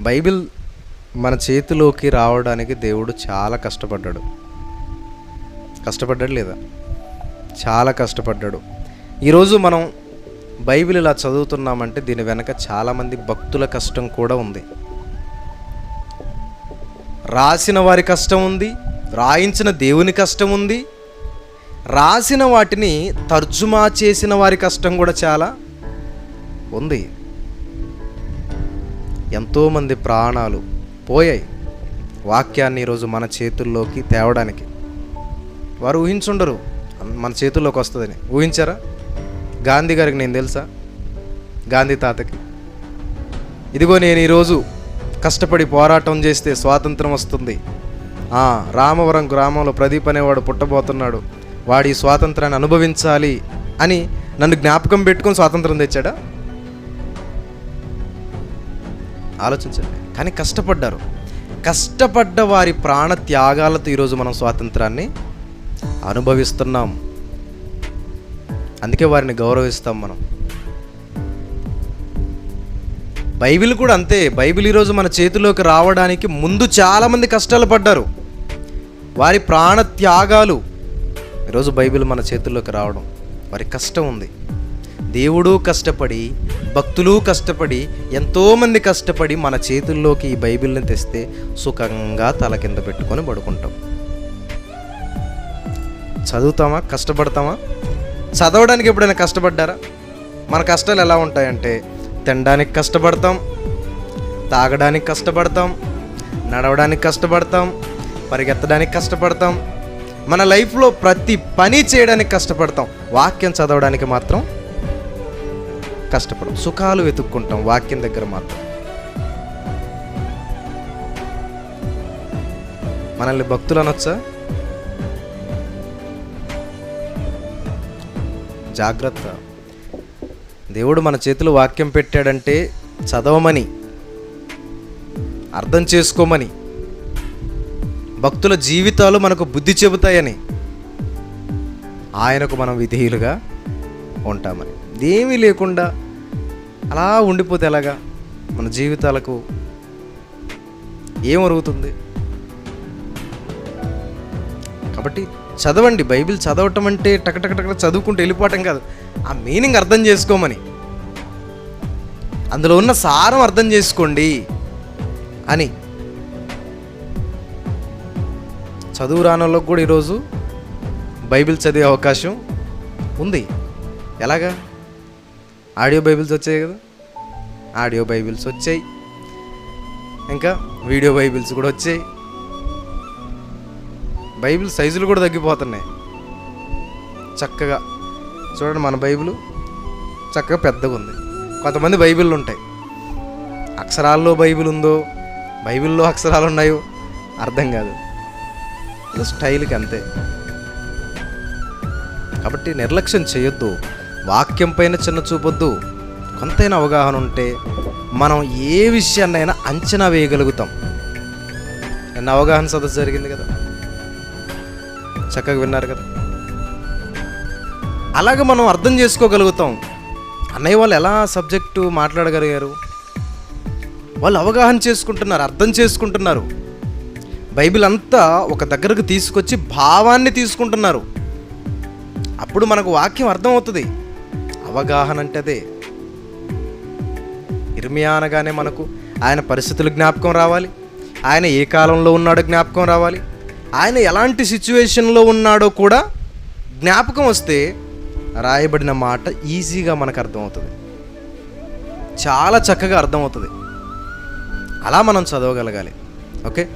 Bible మన చేతిలోకి రావడానికి దేవుడు చాలా కష్టపడ్డాడు. కష్టపడ్డాడు లేదా? చాలా కష్టపడ్డాడు. ఈరోజు మనం బైబిల్ ఇలా చదువుతున్నామంటే దీని వెనక చాలామంది భక్తుల కష్టం కూడా ఉంది. రాసిన వారి కష్టం ఉంది రాయించిన దేవుని కష్టం ఉంది రాసిన వాటిని తర్జుమా చేసిన వారి కష్టం కూడా చాలా ఉంది. ఎంతోమంది ప్రాణాలు పోయాయి వాక్యాన్ని ఈరోజు మన చేతుల్లోకి తేవడానికి. వారు ఊహించుండరు మన చేతుల్లోకి వస్తుందని. ఊహించారా? గాంధీ గారికి నేను తెలుసా? గాంధీ తాతకి. ఇదిగో నేను ఈరోజు కష్టపడి పోరాటం చేస్తే స్వాతంత్రం వస్తుంది. రామవరం గ్రామంలో ప్రదీప్ అనేవాడు పుట్టబోతున్నాడు. వాడి స్వాతంత్రాన్ని అనుభవించాలి అని నన్ను జ్ఞాపకం పెట్టుకొని స్వాతంత్రం తెచ్చాడా? ఆలోచించండి. కానీ కష్టపడ్డారు. కష్టపడ్డ వారి ప్రాణ త్యాగాలతో ఈరోజు మనం స్వాతంత్రాన్ని అనుభవిస్తున్నాం. అందుకే వారిని గౌరవిస్తాం మనం. బైబిల్ కూడా అంతే. బైబిల్ ఈరోజు మన చేతిలోకి రావడానికి ముందు చాలామంది కష్టాలు పడ్డారు. వారి ప్రాణ త్యాగాలు ఈరోజు బైబిల్ మన చేతుల్లోకి రావడం. వారి కష్టం ఉంది. దేవుడు కష్టపడి భక్తులు కష్టపడి ఎంతోమంది కష్టపడి మన చేతుల్లోకి ఈ బైబిల్ని తెస్తే సుఖంగా తల కింద పెట్టుకొని పడుకుంటాం. చదువుతామా? కష్టపడతామా? చదవడానికి ఎప్పుడైనా కష్టపడ్డారా? మన కష్టాలు ఎలా ఉంటాయంటే తినడానికి కష్టపడతాం తాగడానికి కష్టపడతాం నడవడానికి కష్టపడతాం పరిగెత్తడానికి కష్టపడతాం. మన లైఫ్లో ప్రతి పని చేయడానికి కష్టపడతాం. వాక్యం చదవడానికి మాత్రం కష్టపడం సుఖాలు వెతుక్కుంటాం వాక్యం దగ్గర మాత్రం. మనల్ని భక్తులు అనొచ్చా? జాగ్రత్త. దేవుడు మన చేతిలో వాక్యం పెట్టాడంటే చదవమని అర్థం చేసుకోమని భక్తుల జీవితాలు మనకు బుద్ధి చెబుతాయని ఆయనకు మనం విధేయులుగా ఉంటామని. ఏమీ లేకుండా అలా ఉండిపోతే ఎలాగా? మన జీవితాలకు ఏమరుగుతుంది కాబట్టి చదవండి. బైబిల్ చదవటం అంటే టక చదువుకుంటూ వెళ్ళిపోవటం కాదు. ఆ మీనింగ్ అర్థం చేసుకోమని. అందులో ఉన్న సారం అర్థం చేసుకోండి అని. చదువు రానోళ్ళకు కూడా ఈరోజు బైబిల్ చదివే అవకాశం ఉంది. ఎలాగా? ఆడియో బైబిల్స్ వచ్చాయి కదా? ఆడియో బైబిల్స్ వచ్చాయి. ఇంకా వీడియో బైబిల్స్ కూడా వచ్చాయి. బైబిల్ సైజులు కూడా తగ్గిపోతున్నాయి. చక్కగా. చూడండి మన బైబిల్ చక్కగా పెద్దగా ఉంది. కొంతమంది బైబిళ్ళు ఉంటాయి. అక్షరాల్లో బైబిల్ ఉందో బైబిల్లో అక్షరాలు ఉన్నాయో అర్థం కాదు. స్టైల్కి అంతే. కాబట్టి నిర్లక్ష్యం చేయొద్దు. వాక్యం పైన చిన్న చూపొద్దు. కొంతైనా అవగాహన ఉంటే మనం ఏ విషయాన్నైనా అంచనా వేయగలుగుతాం. నిన్న అవగాహన సదస్సు జరిగింది కదా. చక్కగా విన్నారు కదా. అలాగే మనం అర్థం చేసుకోగలుగుతాం. అన్నయ్య వాళ్ళు ఎలా సబ్జెక్టు మాట్లాడగలిగారు? వాళ్ళు అవగాహన చేసుకుంటున్నారు అర్థం చేసుకుంటున్నారు. బైబిల్ అంతా ఒక దగ్గరకు తీసుకొచ్చి భావాన్ని తీసుకుంటున్నారు. అప్పుడు మనకు వాక్యం అర్థమవుతుంది. అవగాహన అంటే అదే ఇర్మియా అనగానే మనకు ఆయన పరిస్థితులు జ్ఞాపకం రావాలి. ఆయన ఏ కాలంలో ఉన్నాడో జ్ఞాపకం రావాలి. ఆయన ఎలాంటి సిచ్యువేషన్లో ఉన్నాడో కూడా జ్ఞాపకం వస్తే రాయబడిన మాట ఈజీగా మనకు అర్థమవుతుంది. చాలా చక్కగా అర్థమవుతుంది. అలా మనం చదవగలగాలి. ఓకే?